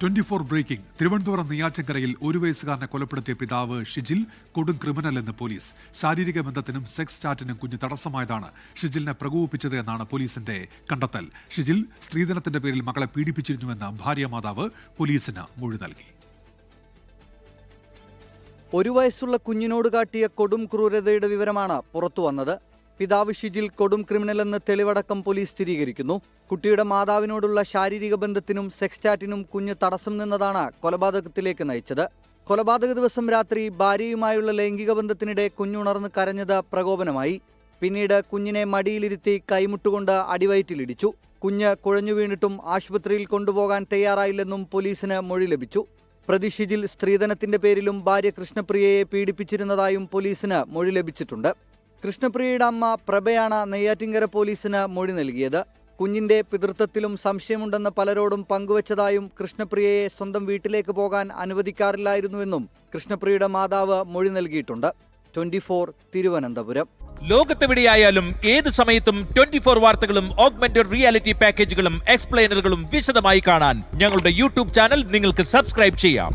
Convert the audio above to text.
Twenty four breaking. Thiruvananthapuram നെയ്യാറ്റിൻകരയിൽ ഒരു വയസ്സുകാരനെ കൊലപ്പെടുത്തിയ പിതാവ് ഷിജിൽ കൊടും ക്രിമിനൽ എന്ന് പോലീസ്. ശാരീരിക ബന്ധത്തിനും സെക്സ് ചാറ്റിനും കുഞ്ഞ് തടസ്സമായതാണ് ഷിജിലിനെ പ്രകോപിപ്പിച്ചത് എന്നാണ് പോലീസിന്റെ കണ്ടെത്തൽ. ഷിജിൽ സ്ത്രീധനത്തിന്റെ പേരിൽ മകളെ പീഡിപ്പിച്ചിരുന്നുവെന്ന് ഭാര്യ മാതാവ് പോലീസിന് മൊഴി നൽകി. ഒരു വയസ്സുള്ള കുഞ്ഞിനോട് കാട്ടിയ കൊടും ക്രൂരതയുടെ വിവരമാണ് പുറത്തു വന്നത് പിതാവ് ഷിജിൽ കൊടും ക്രിമിനലെന്ന് തെളിവടക്കം പോലീസ് സ്ഥിരീകരിക്കുന്നു. കുട്ടിയുടെ മാതാവിനോടുള്ള ശാരീരിക ബന്ധത്തിനും സെക്സ് ചാറ്റിനും കുഞ്ഞ് തടസ്സം നിന്നതാണ് കൊലപാതകത്തിലേക്ക് നയിച്ചത്. കൊലപാതക ദിവസം രാത്രി ഭാര്യയുമായുള്ള ലൈംഗിക ബന്ധത്തിനിടെ കുഞ്ഞുണർന്ന് കരഞ്ഞത് പ്രകോപനമായി. പിന്നീട് കുഞ്ഞിനെ മടിയിലിരുത്തി കൈമുട്ടുകൊണ്ട് അടിവയറ്റിലിടിച്ചു. കുഞ്ഞ് കുഴഞ്ഞു വീണിട്ടും ആശുപത്രിയിൽ കൊണ്ടുപോകാൻ തയ്യാറായില്ലെന്നും പോലീസിന് മൊഴി ലഭിച്ചു. പ്രതി ഷിജിൽ സ്ത്രീധനത്തിന്റെ പേരിലും ഭാര്യ കൃഷ്ണപ്രിയയെ പീഡിപ്പിച്ചിരുന്നതായും പോലീസിന് മൊഴി ലഭിച്ചിട്ടുണ്ട്. കൃഷ്ണപ്രിയയുടെ അമ്മ പ്രഭയാണ് നെയ്യാറ്റിങ്കര പോലീസിന് മൊഴി നൽകിയത്. കുഞ്ഞിന്റെ പിതൃത്വത്തിലും സംശയമുണ്ടെന്ന് പലരോടും പങ്കുവച്ചതായും കൃഷ്ണപ്രിയയെ സ്വന്തം വീട്ടിലേക്ക് പോകാൻ അനുവദിക്കാറില്ലായിരുന്നുവെന്നും കൃഷ്ണപ്രിയയുടെ മാതാവ് മൊഴി നൽകിയിട്ടുണ്ട്. Twenty four Thiruvananthapuram. ലോകത്തെവിടെയായാലും ഏത് സമയത്തും ട്വന്റി ഫോർ വാർത്തകളും ഓഗ്മെന്റഡ് റിയാലിറ്റി പാക്കേജുകളും എക്സ്പ്ലെയിനറുകളും വിശദമായി കാണാൻ ഞങ്ങളുടെ യൂട്യൂബ് ചാനൽ നിങ്ങൾക്ക് സബ്സ്ക്രൈബ് ചെയ്യാം.